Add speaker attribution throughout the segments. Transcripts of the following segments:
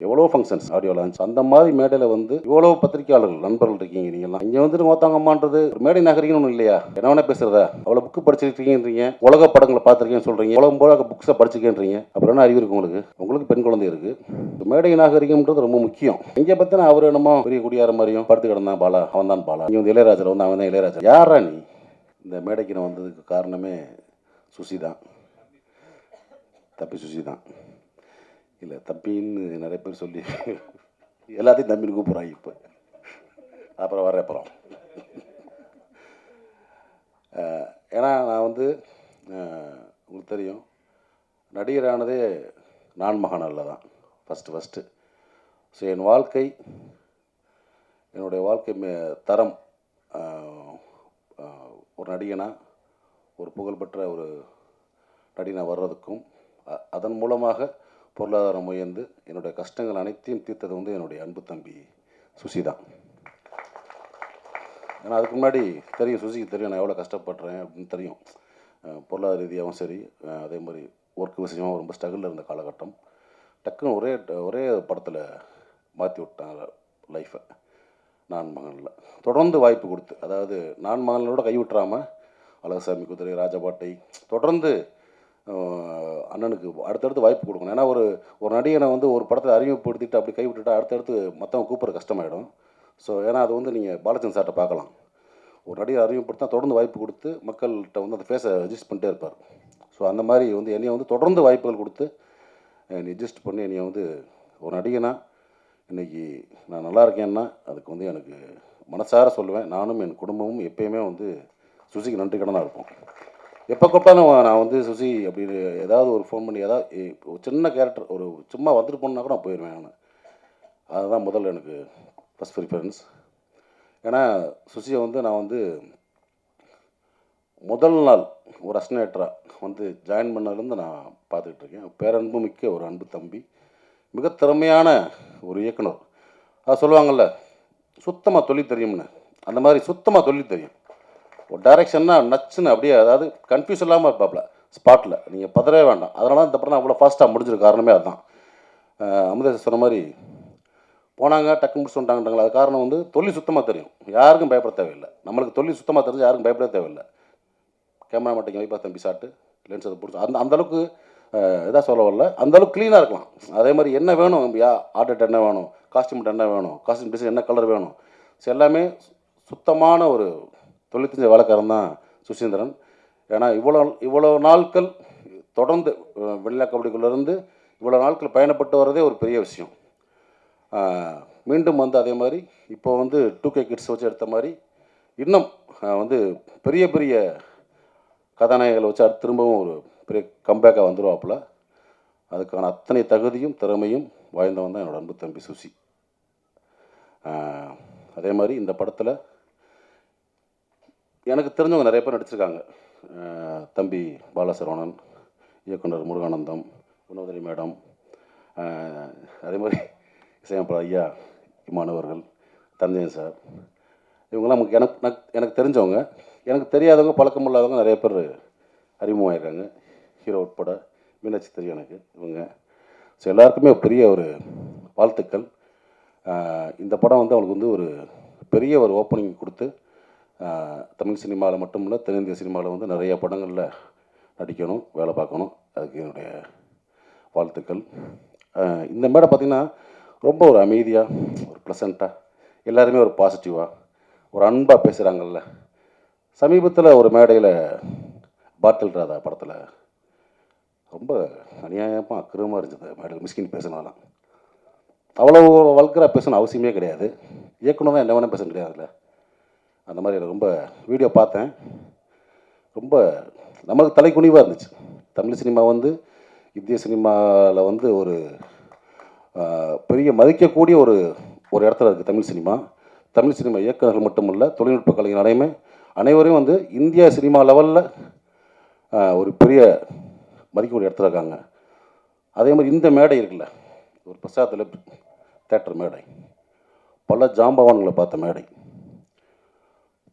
Speaker 1: எவ்வளோ functions audio launch அந்த மாதிரி மேடையில் வந்து இவ்வளோ பத்திரிக்கையாளர்கள் நண்பர்கள் இருக்கீங்க நீங்கள்லாம் இங்கே வந்துட்டு மோத்தாங்கம்மான்றது ஒரு மேடை நாகரிகம் ஒன்றும் இல்லையா? என்ன வேணா பேசுறதா? அவ்வளோ புக்கு படிச்சிருக்கீங்கன்றீங்க உலக படங்களை பார்த்துருக்கேன்னு சொல்கிறீங்க உலகம் போல புக்ஸை படிச்சிருக்கேன்றீங்க அப்புறம் என்ன அறிவு இருக்கு உங்களுக்கு? உங்களுக்கு பெண் குழந்தை இருக்குது மேடை நாகரிகம்ன்றது ரொம்ப முக்கியம். இங்கே பார்த்தீங்கன்னா அவர் என்னமோ பெரிய குடியார மாதிரியும் படுத்து கிடந்தான் பாலா அவன் தான் பாலா. இங்கே வந்து இளையராஜர் வந்து அவன் தான் இளையராஜா. யாரா நீ? இந்த மேடைக்கு நான் வந்ததுக்கு காரணமே சுசி தான் தப்பி சுசி தான் இல்லை தம்பின்னு நிறைய பேர் சொல்லி எல்லாத்தையும் தம்பின்னு கூப்பிட்றாங்க இப்போ. அப்புறம் வர அப்புறம். ஏன்னா நான் வந்து உங்களுக்கு தெரியும் நடிகரானதே நான் மகாநாளில் தான் ஃபஸ்ட்டு ஃபஸ்ட்டு ஸோ என் வாழ்க்கை என்னுடைய வாழ்க்கை மே தரம் ஒரு நடிகனாக ஒரு புகழ்பெற்ற ஒரு நடிகனாக வர்றதுக்கும் அதன் மூலமாக பொருளாதாரம் உயர்ந்து என்னுடைய கஷ்டங்கள் அனைத்தையும் தீர்த்தது வந்து என்னுடைய அன்பு தம்பி சுசி தான் ஏன்னா அதுக்கு முன்னாடி தெரியும் சுசிக்கு தெரியும் நான் எவ்வளோ கஷ்டப்படுறேன் அப்படின்னு தெரியும். பொருளாதார ரீதியாகவும் சரி அதே மாதிரி ஒர்க் விஷயமாகவும் ரொம்ப ஸ்ட்ரகிளில் இருந்த காலகட்டம். டக்குன்னு ஒரே ஒரே படத்தில் மாற்றி விட்டாங்க லைஃப்பை நான் மகனில். தொடர்ந்து வாய்ப்பு கொடுத்து அதாவது நான் மகனோட கைவிட்டுறாமல் அழகசாமி குதிரை ராஜபாட்டை தொடர்ந்து அண்ணனுக்கு அடுத்தடுத்து வாய்ப்பு கொடுக்கணும். ஏன்னா ஒரு ஒரு நடிகனை வந்து ஒரு படத்தை அறிமுகப்படுத்திட்டு அப்படி கைவிட்டுட்டா அடுத்தடுத்து மற்றவங்க கூப்பிட்ற கஷ்டமாயிடும். ஸோ ஏன்னா அது வந்து நீங்கள் பாலச்சந்திர சார்கிட்ட பார்க்கலாம். ஒரு நடிகை அறிமுகப்படுத்தினா தொடர்ந்து வாய்ப்பு கொடுத்து மக்கள்கிட்ட வந்து அந்த ஃபேஸை ரெஜிஸ்ட் பண்ணிட்டே இருப்பார். ஸோ அந்த மாதிரி வந்து என்னையை வந்து தொடர்ந்து வாய்ப்புகள் கொடுத்து என்னை அட்ஜஸ்ட் பண்ணி என்னையை வந்து ஒரு நடிகனா இன்னைக்கு நான் நல்லா இருக்கேன்னா அதுக்கு வந்து எனக்கு மனசார சொல்லுவேன். நானும் என் குடும்பமும் எப்பயுமே வந்து சுசிக்கு நன்றி கடனாக இருப்போம். எப்போ கூப்பிட்டாலும் நான் வந்து சுசி அப்படின்னு ஏதாவது ஒரு ஃபோன் பண்ணி ஏதாவது ஒரு சின்ன கேரக்டர் ஒரு சும்மா வந்துட்டு போனா கூட நான் போயிடுவேன் நான். அதுதான் முதல்ல எனக்கு ஃபஸ்ட் ப்ரிஃபரன்ஸ் ஏன்னா சுசியை வந்து நான் வந்து முதல் நாள் ஒரு அஸ்னேட்டராக வந்து ஜாயின் பண்ணதுலேருந்து நான் பார்த்துக்கிட்டு இருக்கேன். பேரன்பு மிக்க ஒரு அன்பு தம்பி மிக திறமையான ஒரு இயக்குனர். அது சொல்லுவாங்கள்ல சுத்தமாக தொழில் தெரியும்னு. அந்த மாதிரி சுத்தமாக தொழில் தெரியும். ஒரு டைரக்ஷன்னா நச்சுன்னு அப்படியே அதாவது கன்ஃபியூஸ் இல்லாமல் இருப்பாப்ல ஸ்பாட்டில் நீங்கள் பதறவே வேண்டாம். அதனால தான் இந்த படம் அவ்வளோ ஃபாஸ்ட்டாக முடிஞ்சிருக்க காரணமே அதுதான். அமுதேச சொன்ன மாதிரி போனாங்க டக்கு முடிச்சு வந்துட்டாங்கன்றாங்களா அது காரணம் வந்து தொழில் சுத்தமாக தெரியும். யாருக்கும் பயப்பட தேவையில்லை. நம்மளுக்கு தொழில் சுத்தமாக தெரிஞ்சு யாருக்கும் பயப்பட தேவையில்லை. கேமரா மாட்டேங்க வைப்பா தம்பி சாட்டு லென்ஸ் அதை பிடிச்சி அந்த அந்தளவுக்கு இதாக சொல்ல வரல. அந்த அளவுக்கு க்ளீனாக இருக்கலாம். அதே மாதிரி என்ன வேணும்? யா ஆர்டர்ட் என்ன வேணும்? காஸ்டியூம் என்ன வேணும்? காஸ்டியூம் டிசைன் என்ன கலர் வேணும்? ஸோ எல்லாமே சுத்தமான ஒரு தொழில் தெரிஞ்ச வேலைக்காரன் தான் சுசீந்திரன். ஏன்னா இவ்வளோ இவ்வளோ நாட்கள் தொடர்ந்து அஹ், கபடிக்குள்ளேருந்து இவ்வளோ நாட்கள் பயணப்பட்டு வரதே ஒரு பெரிய விஷயம். மீண்டும் வந்து அதே மாதிரி இப்போ வந்து டூ கே கிட்ஸ் வச்சு எடுத்த மாதிரி இன்னும் வந்து பெரிய பெரிய கதாநாயகங்களை வச்சு அடுத்து திரும்பவும் ஒரு பெரிய கம்பேக்காக வந்துடுவாப்புல அதுக்கான அத்தனை தகுதியும் திறமையும் வாய்ந்தவன் தான் என்னோடய அன்பு தம்பி சுசி. அதே மாதிரி இந்த படத்தில் எனக்கு தெரிஞ்சவங்க நிறைய பேர் நடிச்சிருக்காங்க. தம்பி பாலசரவணன் இயக்குனர் முருகானந்தம் வினோதரி மேடம் அதே மாதிரி இசையமைப்பாளர் ஐயா இமானவர்கள் தஞ்சயன் சார். இவங்கெல்லாம் நமக்கு எனக்கு எனக்கு எனக்கு தெரிஞ்சவங்க. எனக்கு தெரியாதவங்க பழக்கம் இல்லாதவங்க நிறைய பேர் அறிமுகமாயிருக்காங்க. ஹீரோ உட்பட மீனாட்சி தெரியும் எனக்கு இவங்க. ஸோ எல்லாருக்குமே பெரிய ஒரு வாழ்த்துக்கள். இந்த படம் வந்து அவங்களுக்கு வந்து ஒரு பெரிய ஒரு ஓப்பனிங் கொடுத்து தமிழ் சினிமாவில் மட்டும் இல்லை தென்னிந்திய சினிமாவில் வந்து நிறைய படங்களில் நடிக்கணும் வேலை பார்க்கணும். அதுக்கு என்னுடைய வாழ்த்துக்கள். இந்த மேடை பார்த்திங்கன்னா ரொம்ப ஒரு அமைதியாக ஒரு ப்ளசண்ட்டாக எல்லாருமே ஒரு பாசிட்டிவாக ஒரு அன்பாக பேசுகிறாங்கல்ல சமீபத்தில் ஒரு மேடையில் பாட்டில் ராதா படத்தில் ரொம்ப அநியாயமாக அக்கிரமாக இருந்தது மேடையில் மிஸ்கின் பேசினாலாம் அவ்வளோ வல்கராக பேசணும் அவசியமே கிடையாது. இயக்குனர் தான் என்ன வேணால் பேசணும் கிடையாதுல்ல அந்த மாதிரி ரொம்ப வீடியோ பார்த்தேன். ரொம்ப நமக்கு தலைக்குனிவாக இருந்துச்சு. தமிழ் சினிமா வந்து இந்திய சினிமாவில் வந்து ஒரு பெரிய மதிக்கக்கூடிய ஒரு ஒரு இடத்துல இருக்குது தமிழ் சினிமா. தமிழ் சினிமா இயக்குநர்கள் மட்டுமல்ல தொழில்நுட்ப கலைஞர் அனைமே அனைவரையும் வந்து இந்தியா சினிமா லெவலில் ஒரு பெரிய மதிக்கக்கூடிய இடத்துல இருக்காங்க. அதே மாதிரி இந்த மேடை இருக்குல்ல ஒரு பிரசாத்தில் தேட்டர் மேடை. பல ஜாம்பவான்களை பார்த்த மேடை.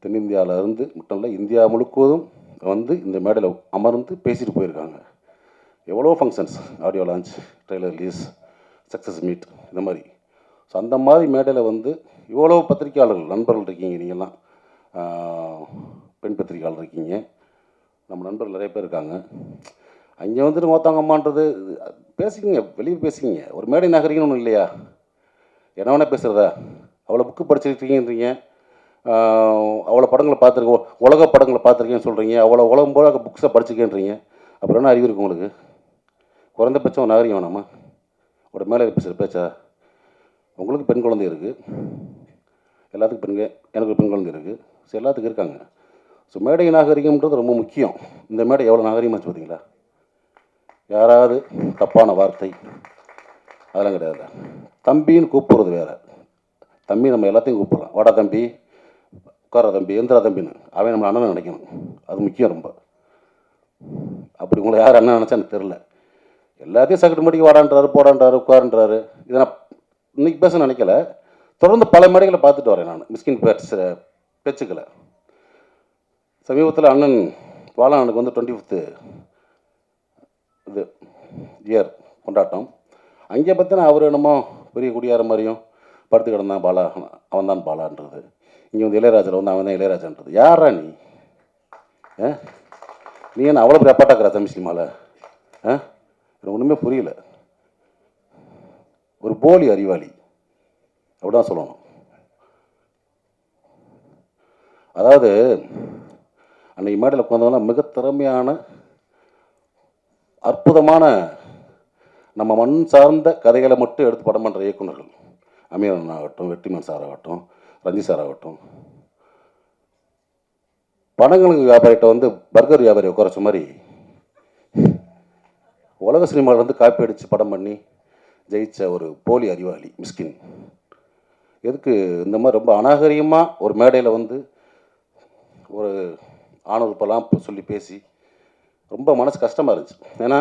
Speaker 1: தென்னிந்தியாவிலேருந்து மட்டும் இல்லை இந்தியா முழுக்குவதும் வந்து இந்த மேடையில் அமர்ந்து பேசிட்டு போயிருக்காங்க. எவ்வளோ functions audio launch trailer release success meet இந்த மாதிரி. ஸோ அந்த மாதிரி மேடையில் வந்து இவ்வளோ பத்திரிக்கையாளர்கள் நண்பர்கள் இருக்கீங்க நீங்கள்லாம். பெண் பத்திரிகையாளர் இருக்கீங்க. நம்ம நண்பர்கள் நிறைய பேர் இருக்காங்க. அங்கே வந்துட்டு மொத்தவங்க அம்மான்றது பேசிக்கிங்க வெளியே பேசிக்கிங்க. ஒரு மேடை நகரிங்கன்னு ஒன்றும் இல்லையா? என்ன வேணால் பேசுகிறதா அவ்வளோ புக்கு படிச்சுருக்கீங்கன்றீங்க. அவ்வளோ படங்களை பார்த்துருக்கோம் உலக படங்களை பார்த்துருக்கேன்னு சொல்கிறீங்க அவ்வளோ உலகம் போல புக்ஸை படிச்சுக்கேன்றீங்க. அப்புறம் என்ன அறிவு இருக்கு உங்களுக்கு? குறைந்தபட்சம் நாகரிகம் வேணாமா? ஒரு மேலே பேசுகிற பேச்சா? உங்களுக்கு பெண் குழந்தை இருக்குது எல்லாத்துக்கும் பெண்கள் எனக்கு பெண் குழந்தை இருக்குது ஸோ எல்லாத்துக்கும் இருக்காங்க. ஸோ மேடை நாகரிகம்ன்றது ரொம்ப முக்கியம். இந்த மேடை எவ்வளோ நாகரிகமாச்சு பார்த்தீங்களா யாராவது தப்பான வார்த்தை. அதெல்லாம் கிடையாது தம்பின்னு கூப்பிட்றது வேறு. தம்பி நம்ம எல்லாத்தையும் கூப்பிட்றோம் வாடா தம்பி. உட்கார தம்பி எந்திரா தம்பின்னு. அவன் நம்ம அண்ணன் நினைக்கணும். அது முக்கியம் ரொம்ப. அப்படி உங்களை யார் அண்ணன் நினச்சா எனக்கு தெரில எல்லாத்தையும் சக்கட்டு மடிக்கு வாடான்றாரு போடான்றாரு உட்காருன்றாரு. இதை நான் இன்றைக்கி பேச நினைக்கல. தொடர்ந்து பல மேடைகளை பார்த்துட்டு வரேன் நான். மிஸ்கின் பேச்சு பேச்சுக்களை. சமீபத்தில் அண்ணன் பாலானுக்கு வந்து டுவெண்ட்டி ஃபிஃப்த்து இது இயர் கொண்டாட்டம். அங்கே பார்த்தினா அவர் என்னமோ பெரிய குடியார மாதிரியும் படுத்து கிடந்தான் பாலா அவன் தான் பாலான்றது. இங்கே வந்து இளையராஜாவில் வந்து அவன் தான் இளையராஜான்றது. யாரா நீ? ஆ? நீ என்ன அவ்வளோ பெரிய அப்பாட்டாக்குறா தமிழ் சினிமாவில் ஆ? எனக்கு ஒன்றுமே புரியல. ஒரு போலி அறிவாளி. அப்படிதான் சொல்லணும். அதாவது அன்னைக்கு மேடையில் உட்காந்தவங்களாம் மிக திறமையான அற்புதமான நம்ம மண் சார்ந்த கதைகளை மட்டும் எடுத்து படம் பண்ணுற இயக்குநர்கள். அமீரன் ஆகட்டும் வெற்றிமன் சார் ஆகட்டும் ரஞ்சி சார் ஆகட்டும். பணங்களுக்கு வியாபாரிகிட்ட வந்து பர்கர் வியாபாரி உட்காரச்ச மாதிரி உலக சினிமாவில் வந்து காப்பி அடித்து படம் பண்ணி ஜெயித்த ஒரு போலி அறிவாளி மிஸ்கின். எதுக்கு இந்த மாதிரி ரொம்ப அநாகரிகமாக ஒரு மேடையில் வந்து ஒரு ஆணுறுப்பெல்லாம் சொல்லி பேசி ரொம்ப மனசு கஷ்டமாக இருந்துச்சு. ஏன்னா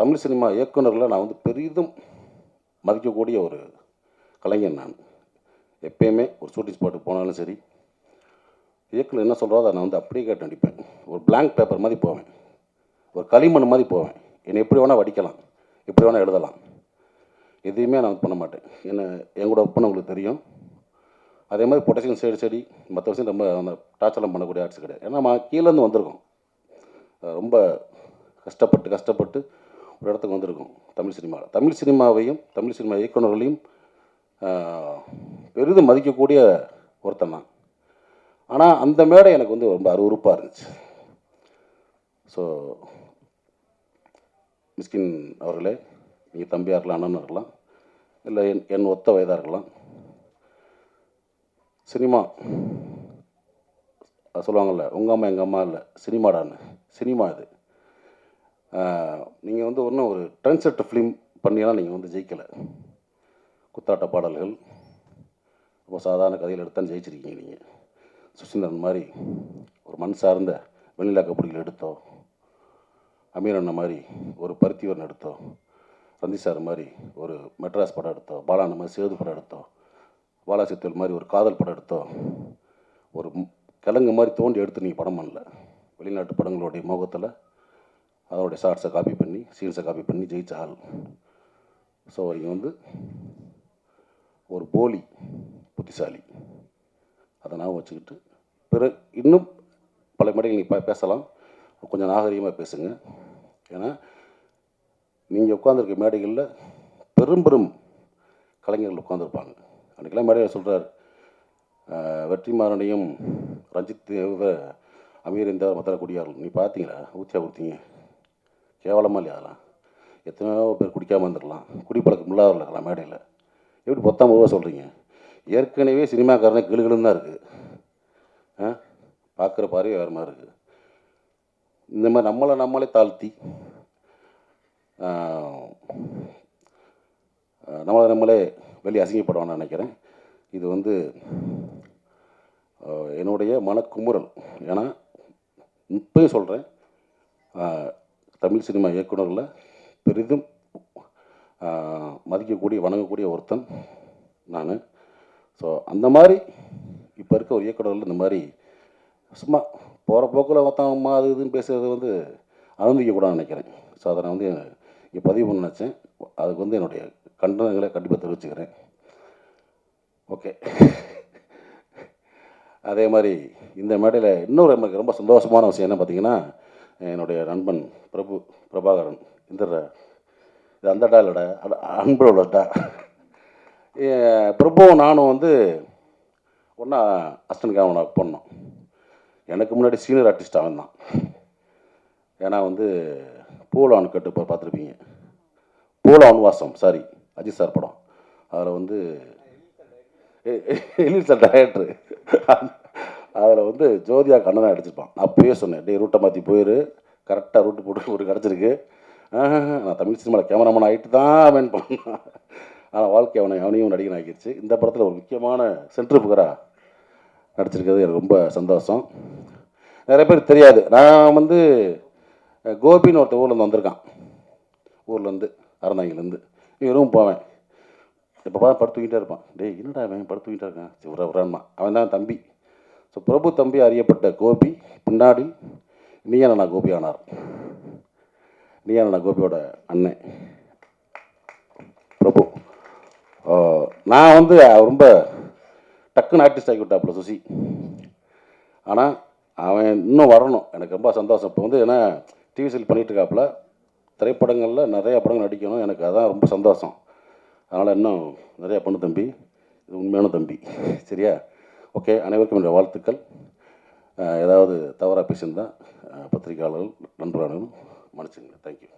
Speaker 1: தமிழ் சினிமா இயக்குனர்களை நான் வந்து பெரிதும் மதிக்கக்கூடிய ஒரு கலைஞன் நான். எப்பயுமே ஒரு ஷூட்டிங் ஸ்பாட்டுக்கு போனாலும் சரி. இயக்கில் என்ன சொல்கிறோ அதை நான் வந்து அப்படியே கேட்டு நடிப்பேன். ஒரு பிளாங்க் பேப்பர் மாதிரி போவேன். ஒரு களிமண் மாதிரி போவேன். என்னை எப்படி வேணால் வடிக்கலாம். எப்படி வேணால் எழுதலாம். எதையுமே நான் பண்ண மாட்டேன். என்ன என் கூட ஒர்க் பண்ணவங்களுக்கு தெரியும். அதே மாதிரி பொட்டாசியம் சைடு செடி மற்ற விஷயம் ரொம்ப அந்த டார்ச்சர்லாம் பண்ணக்கூடிய ஆர்ட்ஸ் கிடையாது. ஏன்னா நம்ம கீழேருந்து வந்திருக்கோம். ரொம்ப கஷ்டப்பட்டு கஷ்டப்பட்டு ஒரு இடத்துக்கு வந்திருக்கோம் தமிழ் சினிமாவில். தமிழ் சினிமாவையும் தமிழ் சினிமா இயக்குனர்களையும் பெரிதும் மதிக்கக்கூடிய ஒருத்தன் தான் ஆனால் அந்த மேடை எனக்கு வந்து ரொம்ப அருவறுப்பாக இருந்துச்சு. ஸோ மிஸ்கின் அவர்களே நீங்கள் தம்பியாக இருக்கலாம் அண்ணன் இருக்கலாம் இல்லை என் என் ஒத்த வயதாக இருக்கலாம். சினிமா சொல்லுவாங்கள்ல உங்கள் அம்மா எங்கள் அம்மா இல்லை சினிமாடான்னு. சினிமா இது. நீங்கள் வந்து ஒன்றும் ஒரு ட்ரெண்ட் செட் ஃபிலிம் பண்ணியெல்லாம் நீங்கள் வந்து ஜெயிக்கலை. குத்தாட்ட பாடல்கள். ரொம்ப சாதாரண கதையில் எடுத்தாலும் ஜெயிச்சிருக்கீங்க நீங்கள் சுசீந்திரன் மாதிரி ஒரு மண் சார்ந்த வெண்ணிலா கபடிகள் எடுத்தோ அமீர் அண்ணன் மாதிரி ஒரு பருத்திவரன் எடுத்தோம் ரந்தி சார் மாதிரி ஒரு மெட்ராஸ் படம் எடுத்தோம் பாலாண்ணன் மாதிரி சேது படம் எடுத்தோம் பாலாசித்தல் மாதிரி ஒரு காதல் படம் எடுத்தோம் ஒரு கிழங்கு மாதிரி தோண்டி எடுத்து நீங்கள் படம் பண்ணல. வெளிநாட்டு படங்களுடைய முகத்தில் அதனுடைய ஷார்ட்ஸை காப்பி பண்ணி சீன்ஸை காப்பி பண்ணி ஜெயிச்ச ஆள். ஸோ நீங்கள் வந்து ஒரு போலி புத்திசாலி. அதை நான் வச்சுக்கிட்டு. பிற இன்னும் பல மேடைகள் நீங்கள் பேசலாம். கொஞ்சம் நாகரிகமாக பேசுங்க. ஏன்னா நீங்கள் உட்காந்துருக்க மேடைகளில் பெரும் பெரும் கலைஞர்கள் உட்காந்துருப்பாங்க அன்றைக்கெல்லாம் மேடையில் சொல்கிறார் வெற்றிமாறனையும் ரஞ்சித் தேவ அமீர் இந்த மற்ற குடியார்கள் நீ பார்த்தீங்களா? ஊத்தியா கொடுத்தீங்க கேவலமாக இல்லையா அதெல்லாம்? எத்தனையோ பேர் குடிக்காமல் இருந்திருக்கலாம். குடிப்பழக்கம் இல்லாதவர்கள் இருக்கலாம் மேடையில். எப்படி பத்தாம் ரூபா சொல்கிறீங்க ஏற்கனவே சினிமாக்காரனே கிளுகிளுன்னு தான் இருக்குது ஆ? பார்க்குற பார்வை வேறு மாதிரி இருக்குது இந்த மாதிரி நம்மளை நம்மளே தாழ்த்தி நம்மளை நம்மளே வெளியே அசிங்கப்படுவான்னு நினைக்கிறேன். இது வந்து என்னுடைய மனக்குமுறல். ஏன்னா இப்போயும் சொல்கிறேன் தமிழ் சினிமா இயக்குனரில் பெரிதும் மதிக்கக்கூடிய வணங்கக்கூடிய ஒருத்தன் நான். ஸோ அந்த மாதிரி இப்போ இருக்க ஒரு இயக்குனர்கள் இந்த மாதிரி சும்மா போகிற போக்கில் மொத்தம் அது இதுன்னு பேசுறது வந்து அனுமதிக்கக்கூடாதுன்னு நினைக்கிறேன். ஸோ அதை நான் வந்து இங்கே பதிவு பண்ண நினச்சேன். அதுக்கு வந்து என்னுடைய கண்டனங்களை கண்டிப்பாக தெரிவிச்சுக்கிறேன். ஓகே அதே மாதிரி இந்த மேடையில் இன்னொரு எனக்கு ரொம்ப சந்தோஷமான விஷயம் என்ன பார்த்தீங்கன்னா என்னுடைய நண்பன் பிரபு பிரபாகரன் இந்த இது அந்த டா இல்லைடா அட- அன்போட டா பிரபுவும் நானும் வந்து ஒன்றா அஸ்டன் கேமரா பண்ணோம் எனக்கு முன்னாடி சீனியர் ஆர்டிஸ்ட் அவன் தான். ஏன்னா வந்து பூலான் கட்டு இப்போ பார்த்துருப்பீங்க. பூலான் வாசம் சாரி அஜித் சார் படம். அதில் வந்து எலில் சார் டயட்ரு அதில் வந்து ஜோதியா கண்ணனை அடிச்சிருப்பான் நான் அப்பயே சொன்னேன் டே ரூட்டை மாற்றி போயிரு. கரெக்டாக ரூட்டு போட்டு ஒரு கிடச்சிருக்கு நான் தமிழ் சினிமாவில் கேமராமேன் ஆகிட்டு தான் அவன் பண்ணான். ஆனால் வாழ்க்கை அவனை அவனையும் நடிகன் ஆகிடுச்சு இந்த படத்தில் ஒரு முக்கியமான சென்ட்ரு புகராக நடிச்சிருக்கிறது எனக்கு ரொம்ப சந்தோஷம். நிறைய பேர் தெரியாது. நான் வந்து கோபின்னு ஒருத்தர் ஊர்லேருந்து வந்திருக்கான். ஊர்லேருந்து அறந்தாங்கிலேருந்து இவரும் போவேன். இப்போ பார்த்து படுத்துக்கிட்டே இருப்பான். டேய் என்னடா அவன் படுத்துக்கிட்டே இருக்கான். சரி விட்றா அவன் தான் தம்பி. ஸோ பிரபு தம்பி அறியப்பட்ட கோபி பின்னாடி நீயான கோபி ஆனார்? நீயானடா கோபியோட அண்ணன் பிரபு. நான் வந்து ரொம்ப டக்குன்னு ஆர்டிஸ்ட் ஆகிவிட்டாப்புல சுசி. ஆனால் அவன் இன்னும் வரணும். எனக்கு ரொம்ப சந்தோஷம். இப்போ வந்து ஏன்னா டிவி சீல் பண்ணிட்டு இருக்காப்புல திரைப்படங்களில் நிறையா படங்கள் நடிக்கணும். எனக்கு அதான் ரொம்ப சந்தோஷம். அதனால் இன்னும் நிறையா பண்ணு தம்பி இது உண்மையான தம்பி. சரியா? ஓகே அனைவருக்கும் என்னுடைய வாழ்த்துக்கள். ஏதாவது தவறாக பேசியிருந்தால் பத்திரிகையாளர்கள் நண்பர்களும் மன்னிச்சுங்க தேங்க்யூ